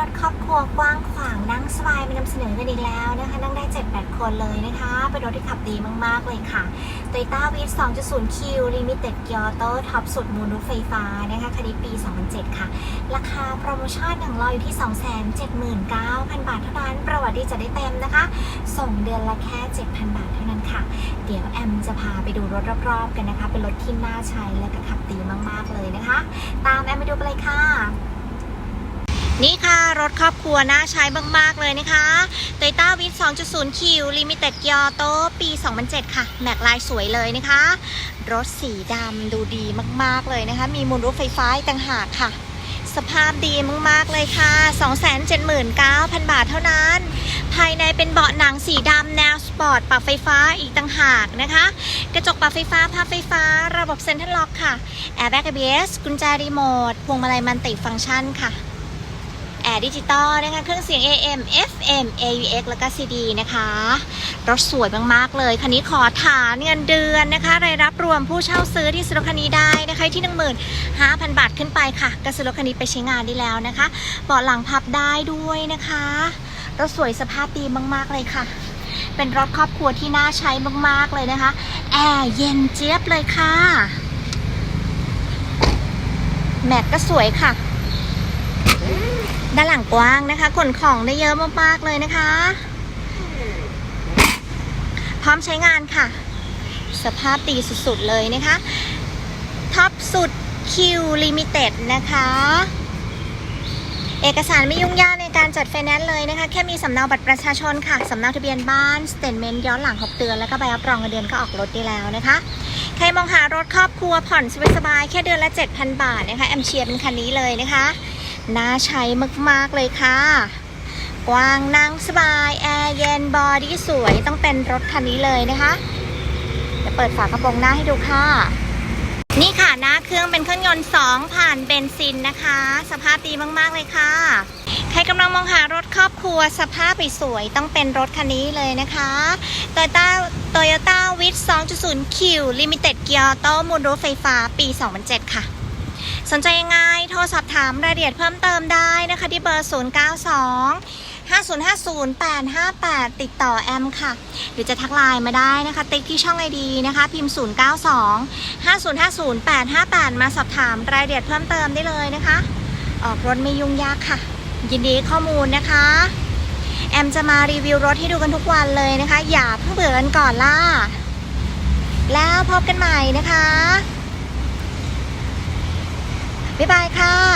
รถครอบครัวกว้างขวางนั่งสบายมานำเสนอกันอีกแล้วนะคะ นั่งได้ 7-8 คนเลยนะคะ เป็นรถที่ขับดีมาก ๆ เลยค่ะ Toyota v 2.0 Q Limited Kyoto ท็อปสุดมูลรถไฟฟ้านะคะคันนี้ปี 2007 ค่ะ ราคาโปรโมชั่นของเราอยู่ที่ 279,000 บาทเท่านั้น ประวัติที่จะได้เต็มนะคะ ส่งเดือนละแค่ 7,000 บาทเท่านั้นค่ะ เดี๋ยวแอมจะพาไปดูรถรอบๆกันนะคะ เป็นรถที่น่าใช้และก็ขับดีมากๆเลยนะคะ ตามแอมไปดูกันเลยค่ะ นี่ค่ะ รถครอบครัวน่าใช้มาก ๆ เลยนะคะ Toyota v 2.0 Q Limited Kyoto ปี 2007 ค่ะ แม็กลายสวยเลยนะคะ รถสีดำดูดีมาก ๆ เลยนะคะ มีมูลรถไฟฟ้าต่างหากค่ะ สภาพดีมาก ๆ เลยค่ะ 279,000 บาทเท่านั้น ภายในเป็นเบาะหนังสีดำแนวสปอร์ตปรับไฟฟ้าอีกต่างหากนะคะ กระจกปรับไฟฟ้าพับไฟฟ้า ระบบเซ็นทรัลล็อกค่ะแอร์แบ็ก ABS กุญแจรีโมทพวงมาลัยมันติฟังก์ชันค่ะ ร์ดิจิตอลนะคะ เครื่องเสียง AM FM AUX แล้วก็ CD นะคะรถสวยมาก ๆ เลย คันนี้ขอฐานเงินเดือนนะคะ รายรับรวมผู้เช่าซื้อที่ซื้อรถคันนี้ได้นะคะ ที่ 15,000 บาทขึ้นไปค่ะก็ซื้อรถคันนี้ไปใช้งานได้แล้วนะคะเบาะหลังพับได้ด้วยนะคะรถสวยสภาพดีมาก ๆ เลยค่ะ เป็นรถครอบครัวที่น่าใช้มาก ๆ เลยนะคะ แอร์เย็นเจี๊ยบเลยค่ะ แม็กก็สวยค่ะ ด้านหลังกว้างนะคะ ขนของได้เยอะมากๆเลยนะคะ พร้อมใช้งานค่ะ สภาพดีสุดๆเลยนะคะ ท็อปสุด Q Limited นะคะ เอกสารไม่ยุ่งยากในการจัดไฟแนนซ์เลยนะคะ แค่มีสำเนาบัตรประชาชนค่ะ สำเนาทะเบียนบ้านสเตทเมนต์ย้อนหลัง 6 เดือน แล้วก็ใบรับรองเงินเดือนก็ออกรถได้แล้วนะคะใครมองหารถครอบครัวผ่อนสบายๆแค่เดือนละ 7,000 บาทนะคะแอมเชียร์เป็นคันนี้เลยนะคะ น่าใช้มากๆเลยค่ะ กว้างนั่งสบาย แอร์เย็นบอดี้สวยต้องเป็นรถคันนี้เลยนะคะจะเปิดฝากระโปรงหน้าให้ดูค่ะ นี่ค่ะหน้าเครื่องเป็นเครื่องยนต์ 2 ผ่านเบนซินนะคะ สภาพดีมากๆเลยค่ะ ใครกำลังมองหารถครอบครัวสภาพสวยต้องเป็นรถคันนี้เลยนะคะ Toyota Toyota w i t 2.0 Q Limited Kyoto มูลรถไฟฟ้าปี 2007 ค่ะ สนใจยังไงโทรสอบถามรายละเอียดเพิ่มเติมได้นะคะ ที่เบอร์ 092 5050 858 ติดต่อแอมค่ะ หรือจะทักไลน์มาได้นะคะ ติ๊กที่ช่องไอดีนะคะ พิมพ์ 092 5050 858 มาสอบถามรายละเอียดเพิ่มเติมได้เลยนะคะ ออกรถไม่ยุ่งยากค่ะ ยินดีข้อมูลนะคะ แอมจะมารีวิวรถให้ดูกันทุกวันเลยนะคะ อย่าเพิ่งเบื่อกันก่อนล่ะแล้วพบกันใหม่นะคะ บ๊ายบายค่ะ